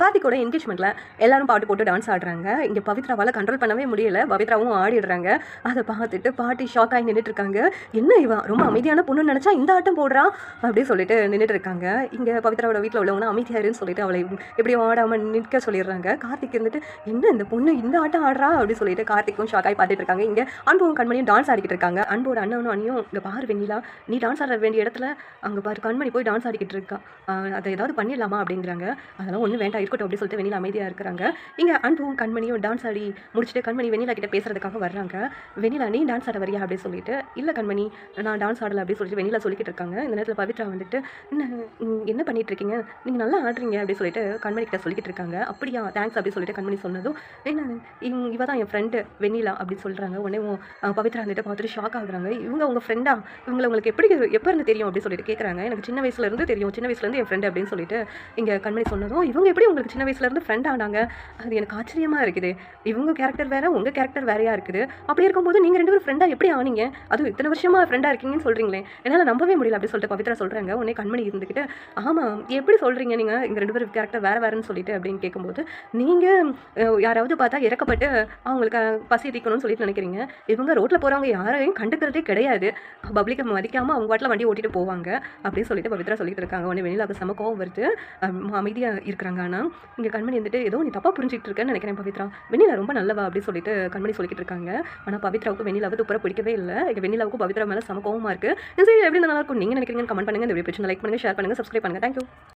கார்த்திகோட என்கேஜ்மெண்ட்டில் எல்லாரும் பாட்டு போட்டு டான்ஸ் ஆடுறாங்க. இங்கே பவித்ராவால் கண்ட்ரோல் பண்ணவே முடியல. பவித்ராவும் ஆடிடுறாங்க. அதை பார்த்துட்டு பாட்டி ஷாக் ஆகி நின்றுட்டு இருக்காங்க என்ன இவா? ரொம்ப அமைதியான பொண்ணுன்னு நினச்சா இந்த ஆட்டம் போடுறா? அப்படின்னு சொல்லிட்டு நின்றுட்டு இருக்காங்க இங்கே பவித்ராவோட வீட்டில் உள்ளவங்க அமைதியாருன்னு சொல்லிட்டு அவளை எப்படி ஆடாமல் நிற்க சொல்லிடுறாங்க. கார்த்திக் இருந்துட்டு என்ன இந்த பொண்ணு இந்த ஆட்டம் ஆடுறா? அப்படின்னு சொல்லிட்டு கார்த்திக்கும் ஷாக் ஆகி பார்த்துட்டு இருக்காங்க. இங்கே அன்பும் கண்மணியும் டான்ஸ் ஆடிக்கிட்டு இருக்காங்க. அன்போட அண்ணனும் அண்ணியும் இங்கே பாரு வெண்ணிலா நீ டான்ஸ் ஆட வேண்டிய இடத்துல அங்கே பாரு கண்மணி போய் டான்ஸ் ஆடிக்கிட்டு இருக்கா. அதை ஏதாவது பண்ணிடலாமா? அப்படிங்கிறாங்க. அதெல்லாம் ஒன்றும் வேண்டாம். இருக்கட்டும் அப்படின்னு சொல்லிட்டு வெண்ணிலா அமைதியாக இருக்கிறாங்க. இங்கே அன்புவும் கண்மணியும் டான்ஸ் ஆடி முடிச்சுட்டு கண்மணி வெண்ணிலா கிட்ட பேசுறதுக்காக வர்றாங்க. வெண்ணிலா நீ டான்ஸ் ஆட வரியா அப்படின்னு சொல்லிட்டு. இல்லை கண்மணி நான் டான்ஸ் ஆடலை அப்படின்னு சொல்லிட்டு வெண்ணிலா சொல்லிக்கிட்டு இருக்காங்க. இந்த நேரத்தில் பவித்ரா வந்துட்டு என்ன என்ன பண்ணிட்டு இருக்கீங்க? நீங்கள் நல்லா ஆடுறீங்க அப்படின்னு சொல்லிட்டு கண்மணி கிட்ட சொல்லிக்கிட்டு இருக்காங்க. அப்படியா தேங்க்ஸ் அப்படின்னு சொல்லிட்டு கண்மணி சொன்னதும் என்ன இவ தான் என் ஃப்ரெண்டு வெண்ணிலா அப்படின்னு சொல்கிறாங்க உடனே பவித்ரா வந்துட்டு பார்த்துட்டு ஷாக் ஆகுறாங்க. இவங்க உங்கள் ஃப்ரெண்டா இவங்களை உங்களுக்கு எப்படி எப்போ இருந்து தெரியும்? அப்படின்னு சொல்லிட்டு கேட்குறாங்க எனக்கு சின்ன வயசுல இருந்து தெரியும். சின்ன வயசுல இருந்து என் ஃப்ரெண்டு அப்படின்னு சொல்லிட்டு இங்கே கண்மணி சொன்னதும் இவங்க எப்படி உங்களுக்கு சின்ன வயசுலேருந்து ஃப்ரெண்ட் ஆனாங்க. அது எனக்கு ஆச்சரியமா இருக்குது. இவங்க கேரக்டர் வேறு உங்கள் கேரக்டர் வேறையாக இருக்குது. அப்படி இருக்கும்போது நீங்கள் ரெண்டு பேரும் ஃப்ரெண்டாக எப்படி ஆனீங்க? அதுவும் இத்தனை வருஷமாக ஃப்ரெண்டாக இருக்கீங்கன்னு சொல்கிறீங்களே என்னால் நம்பவே முடியல அப்படி சொல்லிட்டு பவித்ரா சொல்கிறாங்க உடனே கண்மணி இருந்துக்கிட்டு ஆமாம் எப்படி சொல்கிறீங்க நீங்கள் இங்கே ரெண்டு பேரும் கேரக்டர் வேறு வேறுன்னு சொல்லிட்டு அப்படின்னு கேட்கும்போது நீங்கள் யாராவது பார்த்தா இறக்கப்பட்டு அவங்களுக்கு பசி தீக்கணும்னு சொல்லிட்டு நினைக்கிறீங்க. இவங்க ரோட்டில் போகிறவங்க யாரையும் கண்டுக்கிறதே கிடையாது. பப்ளிக்கை மதிக்காமல் அவங்க வாட்டில் வண்டி ஓட்டிட்டு போவாங்க. அப்படின்னு சொல்லிட்டு பவித்ரா சொல்லிட்டு இருக்காங்க. உடனே வெளியில் செம கோவம் வருது. அமைதியாக இருக்கிறாங்க ஆனால் இங்கே கண்மணி வந்துட்டு ஏதோ நீ தப்பாக புரிஞ்சிட்டு இருக்கேன்னு நினைக்கிறேன் பவித்ரா. வெண்ணிலா ரொம்ப நல்லவா? அப்படின்னு சொல்லிட்டு கண்மணி சொல்லிட்டு இருக்காங்க ஆனால் பவித்ராவுக்கு வெண்ணிலாவுக்கு துப்புற பிடிக்கவே இல்லை. இங்கே வெண்ணிலாவுக்கும் பவித்ரா மேலே சம கோவமாக இருக்கு. சரி எப்படி நல்லா இருக்கும்? நீங்கள் நினைக்கிறீங்கன்னு கமெண்ட் பண்ணுங்க. இந்த வீடியோ பிடிச்சி லைக் பண்ணுங்கள் ஷேர் பண்ணுங்க சப்ஸ்கிரைப் பண்ணுங்கள் தேங்க்யூ